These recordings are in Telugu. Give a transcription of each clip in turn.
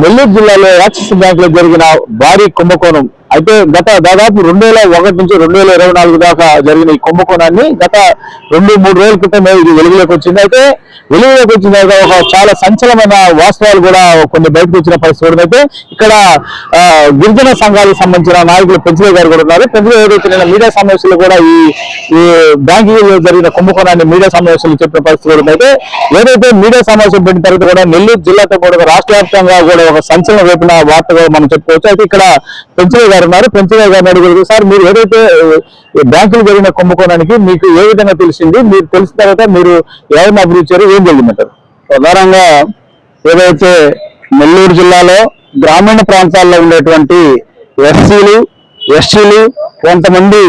నెల్లూరు జిల్లాలో యాక్సిస్ బ్యాంక్లో జరిగిన భారీ కుంభకోణం. అయితే గత దాదాపు రెండు వేల ఒకటి నుంచి రెండు వేల ఇరవై నాలుగు దాకా జరిగిన ఈ కుంభకోణాన్ని గత రెండు మూడు రోజుల క్రితం ఇది వెలుగులోకి వచ్చింది. అయితే వెలుగులోకి వచ్చిన ఒక చాలా సంచలమైన వాస్తవాలు కూడా కొన్ని బయటకు వచ్చిన పరిస్థితి అయితే ఇక్కడ గిరిజన సంఘాలకు సంబంధించిన నాయకులు పెంచలే గారు కూడా ఉన్నారు. పెంచలే గారు వచ్చిన మీడియా సమావేశంలో కూడా ఈ ఈ బ్యాంకింగ్ జరిగిన కుంభకోణాన్ని మీడియా సమావేశంలో చెప్పిన పరిస్థితి కూడా అయితే ఏదైతే మీడియా సమావేశం పెట్టిన తర్వాత కూడా నెల్లూరు జిల్లాతో కూడా రాష్ట్ర వ్యాప్తంగా కూడా ఒక సంచలనం రేపిన వార్త మనం చెప్పుకోవచ్చు. అయితే ఇక్కడ పెంచలే గారు ఉన్నారు పెంచలే గారిని అడుగుతుంది సార్ మీరు ఏదైతే బ్యాంకులు జరిగిన కుంభకోణానికి మీకు ఏ విధంగా తెలిసింది? మీరు తెలిసిన తర్వాత మీరు ఏమైనా అభివృద్ధి ఏం జరిగిందంటారు? ప్రధానంగా ఏదైతే నెల్లూరు జిల్లాలో గ్రామీణ ప్రాంతాల్లో ఉండేటువంటి ఎస్సీలు ఎస్టీలు కొంతమంది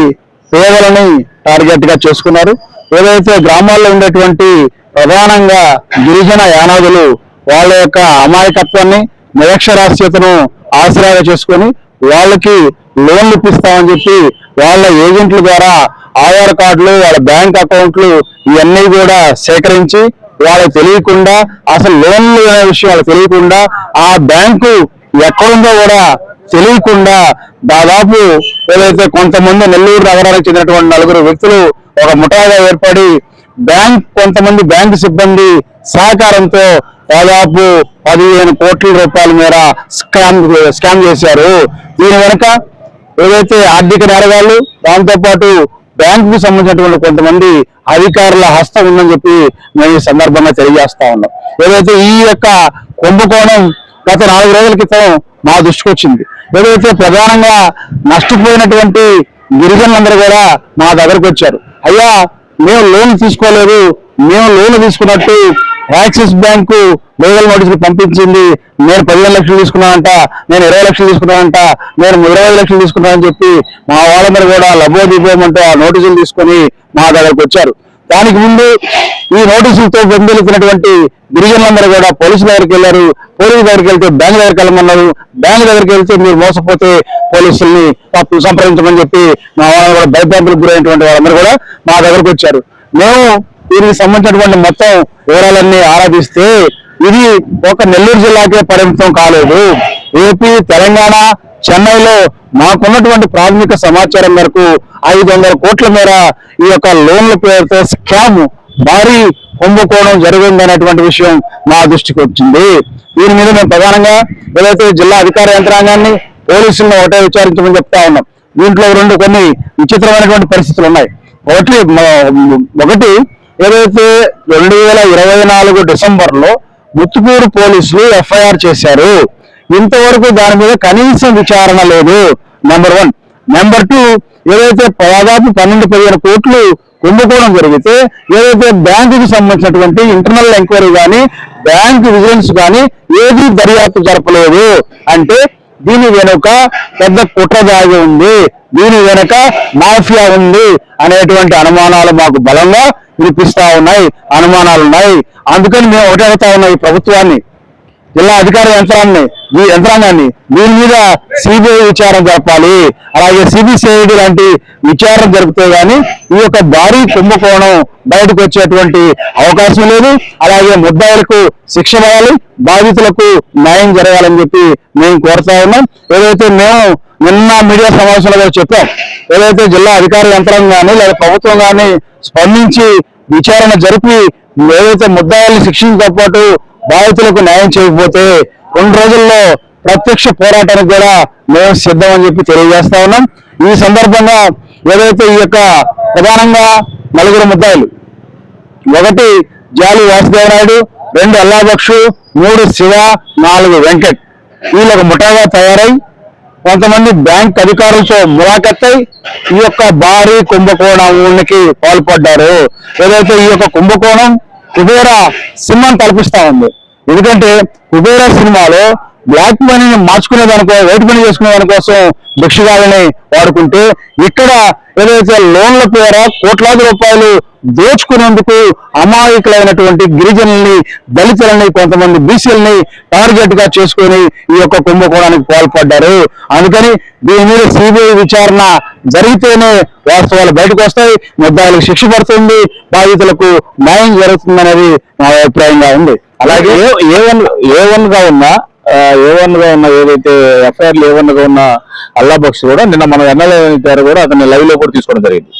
పేదలని టార్గెట్గా చేసుకున్నారు. ఏదైతే గ్రామాల్లో ఉండేటువంటి ప్రధానంగా గిరిజన యానాదులు వాళ్ళ యొక్క అమాయకత్వాన్ని నిరక్షరాస్యతను ఆసరాగా చేసుకొని వాళ్ళకి లోన్లు ఇప్పిస్తామని చెప్పి వాళ్ళ ఏజెంట్ల ద్వారా ఆధార్ కార్డులు వాళ్ళ బ్యాంక్ అకౌంట్లు ఇవన్నీ కూడా సేకరించి వాళ్ళకి తెలియకుండా అసలు లోన్లు అనే విషయం వాళ్ళకి తెలియకుండా ఆ బ్యాంకు ఎక్కడుందో కూడా తెలియకుండా దాదాపు ఏదైతే కొంతమంది నెల్లూరు నగరానికి చెందినటువంటి నలుగురు వ్యక్తులు ఒక ముఠాగా ఏర్పడి బ్యాంక్ కొంతమంది బ్యాంకు సిబ్బంది సహకారంతో దాదాపు పదిహేను కోట్ల రూపాయల మేర స్కామ్ స్కామ్ చేశారు. దీని వెనక ఏదైతే ఆర్థిక నేరగాళ్ళు దాంతోపాటు బ్యాంకుకు సంబంధించినటువంటి కొంతమంది అధికారుల హస్తం ఉందని చెప్పి మేము ఈ సందర్భంగా తెలియజేస్తా ఉన్నాం. ఏదైతే ఈ యొక్క కుంభకోణం గత నాలుగు రోజుల క్రితం మా దృష్టికి వచ్చింది. ఏదైతే ప్రధానంగా నష్టపోయినటువంటి గిరిజనులందరూ కూడా మా దగ్గరకు వచ్చారు. అయ్యా మేము లోన్ తీసుకోలేదు మేము లోన్ తీసుకున్నట్టు యాక్సిస్ బ్యాంకు లీగల్ నోటీసులు పంపించింది. నేను పదిహేను లక్షలు తీసుకున్నానంట నేను ఇరవై లక్షలు తీసుకున్నానంట నేను ఇరవై ఐదు లక్షలు తీసుకున్నానని చెప్పి మా వాళ్ళందరూ కూడా లభోదీపమంటూ ఆ నోటీసులు తీసుకొని మా దగ్గరకు వచ్చారు. దానికి ముందు ఈ నోటీసులతో బెంబెలుతున్నటువంటి గిరిజనులందరూ కూడా పోలీసుల దగ్గరికి వెళ్ళారు. పోలీసు దగ్గరికి వెళ్తే బ్యాంక్ దగ్గరికి వెళ్ళమన్నారు. బ్యాంక్ దగ్గరికి వెళ్తే మీరు మోసపోతే పోలీసుల్ని సంప్రదించమని చెప్పి మా వాళ్ళు కూడా భయభ్రాంతులకు గురైనటువంటి వాళ్ళందరూ కూడా మా దగ్గరకు వచ్చారు. మేము దీనికి సంబంధించినటువంటి మొత్తం వివరాలన్నీ ఆరాధిస్తే ఇది ఒక నెల్లూరు జిల్లాకే పరిమితం కాలేదు. ఏపీ తెలంగాణ చెన్నైలో మాకున్నటువంటి ప్రాథమిక సమాచారం మేరకు ఐదు వందల కోట్ల మేర ఈ యొక్క లోన్ల పేరుతో స్కామ్ భారీ కుంభకోణం జరిగిందనేటువంటి విషయం మా దృష్టికి వచ్చింది. దీని మీద మేము ప్రధానంగా ఏదైతే జిల్లా అధికార యంత్రాంగాన్ని పోలీసులను ఒకటే విచారించమని చెప్తా ఉన్నాం. దీంట్లో రెండు కొన్ని విచిత్రమైనటువంటి పరిస్థితులు ఉన్నాయి. ఒకటి ఒకటి ఏదైతే రెండు వేల ఇరవై నాలుగు డిసెంబర్లో ముత్తుకూరు పోలీసులు ఎఫ్ఐఆర్ చేశారు ఇంతవరకు దాని మీద కనీసం విచారణ లేదు. నెంబర్ వన్ నెంబర్ టూ ఏదైతే దాదాపు పన్నెండు పదిహేను కోట్లు కుంభకోణం జరిగితే ఏదైతే బ్యాంకుకి సంబంధించినటువంటి ఇంటర్నల్ ఎంక్వైరీ కానీ బ్యాంక్ విజిలెన్స్ కానీ ఏది దర్యాప్తు జరపలేదు. అంటే దీని వెనుక పెద్ద కుట్ర దాగి ఉంది. దీని వెనుక మాఫియా ఉంది అనేటువంటి అనుమానాలు మాకు బలంగా వినిపిస్తా ఉన్నాయి అనుమానాలు ఉన్నాయి అందుకని మేము ఒకటి అడుగుతా ఉన్నాం ఈ ప్రభుత్వాన్ని. జిల్లా అధికార యంత్రాన్ని ఈ యంత్రాంగాన్ని దీని మీద సిబిఐ విచారణ జరపాలి. అలాగే సిబిసిఐడి లాంటి విచారణ జరిపితే గానీ ఈ యొక్క భారీ కుంభకోణం బయటకు వచ్చేటువంటి అవకాశం లేదు. అలాగే ముద్దాయిలకు శిక్ష పడాలి బాధితులకు న్యాయం జరగాలని చెప్పి మేము కోరుతా ఉన్నాం. ఏదైతే మేము నిన్న మీడియా సమావేశంలో కూడా చెప్పాం ఏదైతే జిల్లా అధికార యంత్రం కానీ లేదా ప్రభుత్వం కానీ స్పందించి విచారణ జరిపి ఏదైతే ముద్దాయిల్ని శిక్షించతో పాటు బాధితులకు న్యాయం చేయకపోతే రెండు రోజుల్లో ప్రత్యక్ష పోరాటానికి కూడా మేము సిద్ధం అని చెప్పి తెలియజేస్తా ఉన్నాం. ఈ సందర్భంగా ఏదైతే ఈ యొక్క ప్రధానంగా నలుగురు ముద్దాయిలు ఒకటి జాలి వాసుదేవనాయుడు రెండు అల్లాబక్షు మూడు శివ నాలుగు వెంకట్ వీళ్ళకు ముఠాగా తయారై కొంతమంది బ్యాంక్ అధికారులతో ములాఖత్తై ఈ యొక్క భారీ కుంభకోణానికి పాల్పడ్డారు. ఏదైతే ఈ యొక్క కుంభకోణం కుబేరా సినిమాను తలపిస్తా ఉంది. ఎందుకంటే కుబేరా సినిమాలో బ్లాక్ మనీని మార్చుకునే దానికో వైట్ మనీ చేసుకునే దానికోసం భిక్షగాలని వాడుకుంటే ఇక్కడ ఏదైతే లోన్ల పేర కోట్లాది రూపాయలు దోచుకునేందుకు అమాయకులైనటువంటి గిరిజనుల్ని దళితులని కొంతమంది బీసీలని టార్గెట్గా చేసుకొని ఈ యొక్క కుంభకోణానికి పాల్పడ్డారు. అందుకని దీని మీద సిబిఐ విచారణ జరిగితేనే వాస్తవాలు బయటకు వస్తాయి. ముద్దాయిలకు శిక్ష పడుతుంది. బాధితులకు న్యాయం జరుగుతుంది నా అభిప్రాయంగా ఉంది. అలాగే ఏ వన్ ఏ వన్గా ఉన్న ఏ ఉన్న ఏదైతే ఎఫ్ఐఆర్లు ఏవన్నగా ఉన్న అల్లా బక్ష్ కూడా నిన్న మన ఎమ్మెల్యే గారు కూడా అతన్ని లైవ్లో కూడా తీసుకోవడం జరిగింది.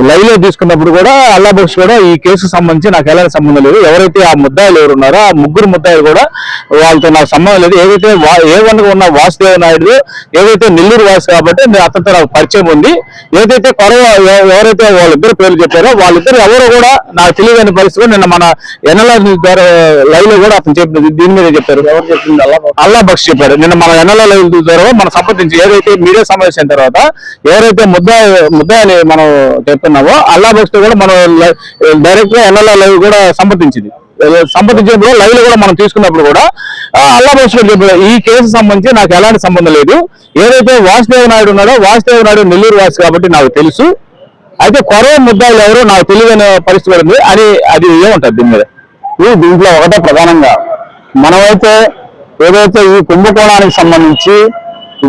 ఈ లైవ్లో తీసుకున్నప్పుడు కూడా అల్లా బక్ష్ కూడా ఈ కేసుకు సంబంధించి నాకు ఎలాంటి సంబంధం లేదు. ఎవరైతే ఆ ముద్దాయిలు ఎవరు ఉన్నారో ఆ ముగ్గురు ముద్దాయిలు కూడా వాళ్ళతో నాకు సంబంధం లేదు. ఏదైతే వా- ఉన్న వాసుదేవ నాయుడు ఏదైతే నెల్లూరు వాసు కాబట్టి నేను అతనితో నాకు పరిచయం ఉంది. ఏదైతే కొరవ ఎవరైతే వాళ్ళిద్దరు పేర్లు చెప్పారో వాళ్ళిద్దరు ఎవరు కూడా నాకు తెలియని పరిస్థితి నిన్న మన ఎన్ఎల్ఆర్ ద్వారా లైవ్లో కూడా అతను చెప్పినది దీని మీద చెప్పారు. ఎవరు చెప్పింది? అల్లా అల్లా బక్ష్ చెప్పారు నిన్న మన ఎన్ఎల్ఆర్ లైవ్ ద్వారా మనం సంప్రదించి ఏదైతే మీడియా సమావేశం తర్వాత ఏదైతే ముద్ద ముద్దాయని మనం చెప్తున్నామో అల్లా బక్ష్ కూడా మనం డైరెక్ట్గా ఎన్ఎల్ఆర్ లైవ్ కూడా సంప్రదించింది సంప్రదించినప్పుడు లైవ్లో కూడా మనం తీసుకున్నప్పుడు కూడా అల్లా బక్ష్ చెప్పారు ఈ కేసు సంబంధించి నాకు ఎలాంటి సంబంధం లేదు. ఏదైతే వాసుదేవ నాయుడు ఉన్నాడో వాసుదేవ నాయుడు నెల్లూరు వాసి కాబట్టి నాకు తెలుసు. అయితే కొరవ ముద్దాయిలు ఎవరు నాకు తెలియని పరిస్థితి ఉంది. అని అది ఏముంటది దీని మీద? దీంట్లో ఒకటే ప్రధానంగా. మనమైతే ఏదైతే ఈ కుంభకోణానికి సంబంధించి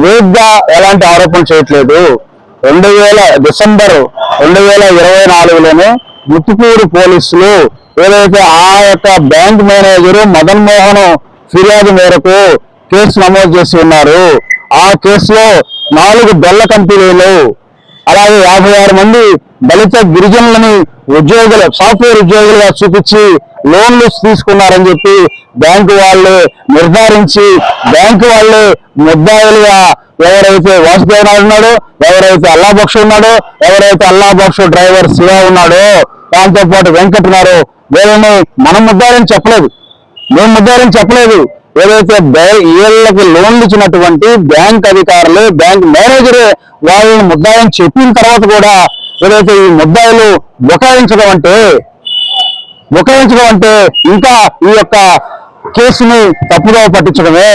వేగ్గా ఎలాంటి ఆరోపణలు చేయట్లేదు రెండు వేల డిసెంబర్ రెండు వేల ఇరవై నాలుగులోనే ముత్తుకూరు పోలీసులు ఏదైతే ఆ యొక్క బ్యాంక్ మేనేజర్ మదన్ మోహన్ ఫిర్యాదు మేరకు కేసు నమోదు చేసి ఉన్నారు. ఆ కేసులో నాలుగు బెల్ల కంపెనీలు అలాగే యాభై ఆరు మంది దళిత గిరిజనులని ఉద్యోగులు సాఫ్ట్వేర్ ఉద్యోగులుగా చూపించి లోన్లు తీసుకున్నారని చెప్పి బ్యాంకు వాళ్ళు నిర్ధారించి బ్యాంకు వాళ్ళు ముద్దాయిలుగా ఎవరైతే వాసుదేవ్ నాయుడు ఉన్నాడో ఎవరైతే అల్లాబక్ష ఉన్నాడో ఎవరైతే అల్లాబక్ష డ్రైవర్ శివ ఉన్నాడో దాంతో పాటు వెంకట్ ఉన్నారు. వీళ్ళని మనం ముద్దారని చెప్పలేదు. మేము ముద్దారని చెప్పలేదు. ఏదైతే వీళ్ళకి లోన్లు ఇచ్చినటువంటి బ్యాంక్ అధికారులు బ్యాంక్ మేనేజర్ వాళ్ళని ముద్దాయని చెప్పిన తర్వాత కూడా ఏదైతే ఈ ముద్దాయిలు బుకాయించడం అంటే బుకాయించడం అంటే ఇంకా ఈ యొక్క కేసుని తప్పుగా పట్టించడమే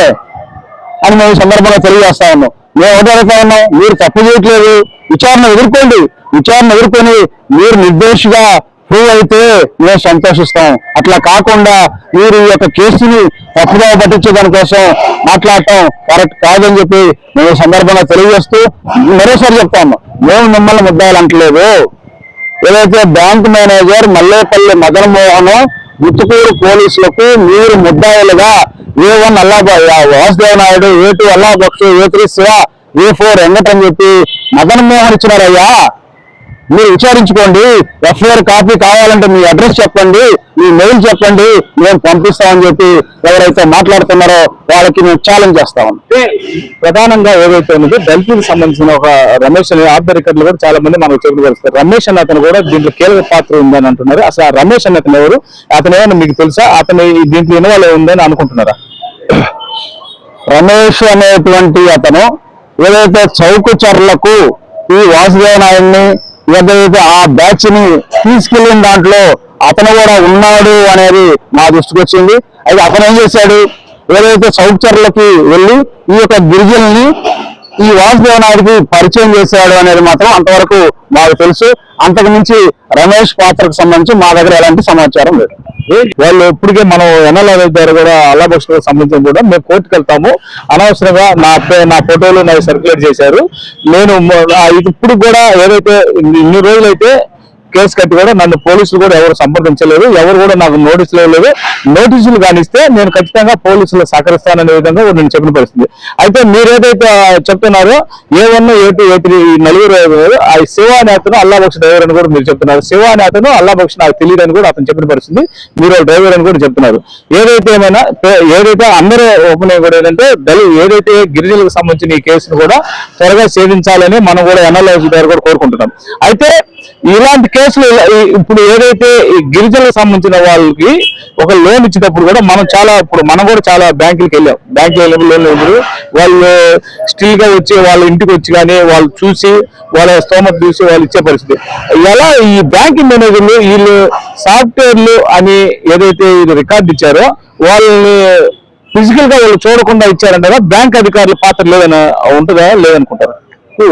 అని మేము సందర్భంగా తెలియజేస్తా ఉన్నాం. మేము ఒకటి అడుగుతా ఉన్నాం మీరు తప్పు చేయట్లేదు. విచారణ ఎదుర్కోండి. విచారణ ఎదుర్కొని మీరు నిర్దోషిగా ఫ్రీ అయితే మేము సంతోషిస్తాం. అట్లా కాకుండా మీరు ఈ యొక్క కేసుని తప్పుగా పట్టించే దానికోసం మాట్లాడటం కరెక్ట్ కాదని చెప్పి మేము సందర్భంగా తెలియజేస్తూ మరోసారి చెప్తాము మేము మిమ్మల్ని ముద్దాలంటలేదు ఏదైతే బ్యాంక్ మేనేజర్ మల్లేపల్లి మదన్ మోహన్ గుత్తుకూరు పోలీసులకు మీరు ముద్దాయిలుగా ఏ వన్ అల్లాబా Vasudeva Naidu A two Allah Baksh A three Shiva A four ఎంగట్ అని చెప్పి మదన్ మోహన్ ఇచ్చినారయ్యా. మీరు విచారించుకోండి. ఎఫ్ఐఆర్ కాపీ కావాలంటే మీ అడ్రస్ చెప్పండి. మీ మెయిల్ చెప్పండి. మేము పంపిస్తామని చెప్పి ఎవరైతే మాట్లాడుతున్నారో వాళ్ళకి మేము ఛాలెంజ్ చేస్తాం. ప్రధానంగా ఏదైతే ఉన్నదో దళితులకు సంబంధించిన ఒక రమేష్ అనే ఆఫ్ ద రికార్డులు కూడా చాలా మంది మనకు చెప్పి కలుస్తారు రమేష్ అన్న అతను కూడా దీంట్లో కీలక పాత్ర ఉందని అంటున్నారు. అసలు ఆ రమేష్ అన్న అతను ఎవరు? అతను ఏమైనా మీకు తెలుసా? అతను ఈ దీంట్లో ఇన్వాల్వ్ ఉందని అనుకుంటున్నారా? రమేష్ అనేటువంటి అతను ఏదైతే చౌకు చర్లకు ఈ వాసుదేవ నాయుడిని ఏదైతే ఆ బ్యాచ్ని తీసుకెళ్ళిన దాంట్లో అతను కూడా ఉన్నాడు అనేది మా దృష్టికి వచ్చింది. అయితే అతను ఏం చేశాడు? ఏదైతే సౌచర్లకి వెళ్ళి ఈ యొక్క గిరిజనుల్ని ఈ వాసుదేవ నాయుడికి పరిచయం చేశాడు అనేది మాత్రం అంతవరకు మాకు తెలుసు. అంతకు మించి రమేష్ పాత్రకు సంబంధించి మా దగ్గర ఎలాంటి సమాచారం లేదు. వాళ్ళు ఇప్పటికే మనం ఎన్ఎల్ఆర్ దగ్గర కూడా అల్లాబక్ష సంబంధించి కూడా మేము కోర్టుకు వెళ్తాము. అనవసరంగా నా పే- నా ఫోటోలు నాకు సర్క్యులేట్ చేశారు. నేను ఇప్పుడు కూడా ఏదైతే ఇన్ని రోజులైతే కేసు కట్టి కూడా నన్ను పోలీసులు కూడా ఎవరు సంప్రదించలేదు ఎవరు కూడా నాకు నోటీసులు ఇవ్వలేదు. నోటీసులు కానిస్తే నేను ఖచ్చితంగా పోలీసులు సహకరిస్తాననే విధంగా నేను చెప్పిన పరిస్థితి. అయితే మీరు ఏదైతే చెప్తున్నారో A one A two A three నలుగురు ఆ శివా అనే అతను డ్రైవర్ అని కూడా మీరు చెప్తున్నారు. శివ అనే అతను నాకు తెలియదు అని కూడా అతను చెప్పిన పరిస్థితి. మీరు డ్రైవర్ అని కూడా చెప్తున్నారు. ఏదైతే ఏమైనా ఏదైతే అందరూ ఒపీనియన్ కూడా ఏంటంటే దళిత ఏదైతే గిరిజనులకు సంబంధించిన ఈ కేసును కూడా త్వరగా ఛేదించాలని మనం కూడా ఎన్ఎల్ఐసి ద్వారా కూడా కోరుకుంటున్నాం. అయితే ఇలాంటి కేసులు ఇప్పుడు ఏదైతే ఈ గిరిజనులకు సంబంధించిన వాళ్ళకి ఒక లోన్ ఇచ్చేటప్పుడు కూడా మనం చాలా ఇప్పుడు మనం కూడా చాలా బ్యాంకులకు వెళ్ళాం. బ్యాంకులు వెళ్ళినప్పుడు లోన్ ఇవ్వరు వాళ్ళు స్టిల్గా వచ్చి వాళ్ళ ఇంటికి వచ్చి కానీ వాళ్ళు చూసి వాళ్ళ స్తోమత చూసి వాళ్ళు ఇచ్చే పరిస్థితి. ఎలా ఈ బ్యాంకింగ్ మేనేజర్లు వీళ్ళు సాఫ్ట్వేర్లు అని ఏదైతే ఇది రికార్డు ఇచ్చారో వాళ్ళని ఫిజికల్గా వాళ్ళు చూడకుండా ఇచ్చారంటారా? బ్యాంక్ అధికారుల పాత్ర లేదని ఉంటుందా? లేదనుకుంటారు?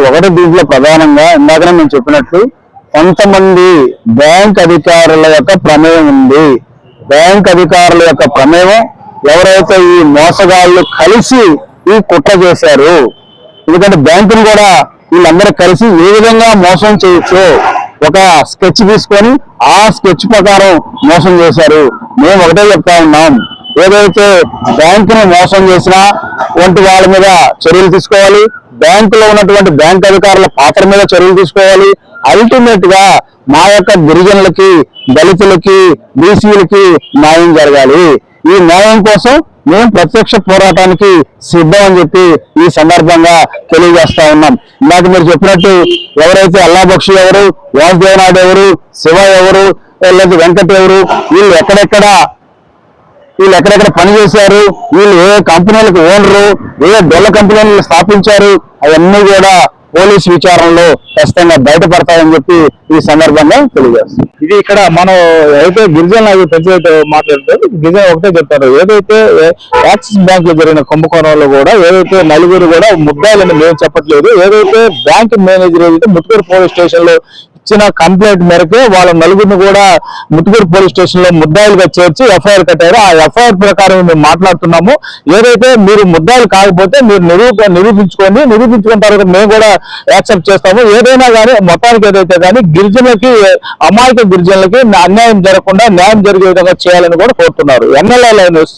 ఒకటి దీంట్లో ప్రధానంగా ఇందాకనే మేము చెప్పినట్లు కొంతమంది బ్యాంక్ అధికారుల యొక్క ప్రమేయం ఉంది. బ్యాంక్ అధికారుల యొక్క ప్రమేయం ఎవరైతే ఈ మోసగాళ్ళు కలిసి ఈ కుట్ర చేశారు ఎందుకంటే బ్యాంకును కూడా వీళ్ళందరూ కలిసి ఏ విధంగా మోసం చేయొచ్చు ఒక స్కెచ్ తీసుకొని ఆ స్కెచ్ ప్రకారం మోసం చేశారు. మేము ఒకటే చెప్తా ఉన్నాం. ఏదైతే బ్యాంకును మోసం చేసినా వంటి వాళ్ళ మీద చర్యలు తీసుకోవాలి. బ్యాంకులో ఉన్నటువంటి బ్యాంక్ అధికారుల పాత్ర మీద చర్యలు తీసుకోవాలి. అల్టిమేట్గా మా యొక్క గిరిజనులకి దళితులకి బీసీలకి న్యాయం జరగాలి. ఈ న్యాయం కోసం మేము ప్రత్యక్ష పోరాటానికి సిద్ధం అని చెప్పి ఈ సందర్భంగా తెలియజేస్తా ఉన్నాం. ఇందాక మీరు చెప్పినట్టు ఎవరైతే అల్లా బక్షి ఎవరు వాసుదేవ్ ఎవరు శివ ఎవరు లేదా వెంకట్ ఎవరు వీళ్ళు ఎక్కడెక్కడ వీళ్ళు ఎక్కడెక్కడ పని చేశారు వీళ్ళు ఏ కంపెనీలకు ఓనరు ఏ డొల్ల కంపెనీలు స్థాపించారు అవన్నీ కూడా పోలీస్ విచారణలో ఖచ్చితంగా బయటపడతాయని చెప్పి ఈ సందర్భంగా తెలియజేస్తాం ఇది ఇక్కడ మనం ఏదైతే గిరిజన పెంచినట్టు మాట్లాడితే గిరిజన ఒకటే చెప్తారు. ఏదైతే యాక్సిస్ బ్యాంక్లో జరిగిన కుంభకోణంలో కూడా ఏదైతే నలుగురు కూడా ముద్దాయిలని మేము చెప్పట్లేదు ఏదైతే బ్యాంక్ మేనేజర్ ఏదైతే ముత్తుకూరు పోలీస్ స్టేషన్లో ఇచ్చిన కంప్లైంట్ మేరకే వాళ్ళ నలుగురిని కూడా ముత్తుకూరు పోలీస్ స్టేషన్లో ముద్దాయిలుగా చేర్చి ఎఫ్ఐఆర్ కట్టారు. ఆ ఎఫ్ఐఆర్ ప్రకారం మేము మాట్లాడుతున్నాము. ఏదైతే మీరు ముద్దాయిలు కాకపోతే మీరు నిరూప నిరూపించుకోండి. నిరూపించుకున్న తర్వాత మేము కూడా యాక్సెప్ట్ చేస్తాము. ఏదైనా కానీ మొత్తానికి ఏదైతే కానీ గిరిజనులకి అమాయక గిరిజనులకి అన్యాయం జరగకుండా న్యాయం జరిగే విధంగా చేయాలని కూడా కోరుతున్నారు. NLI news.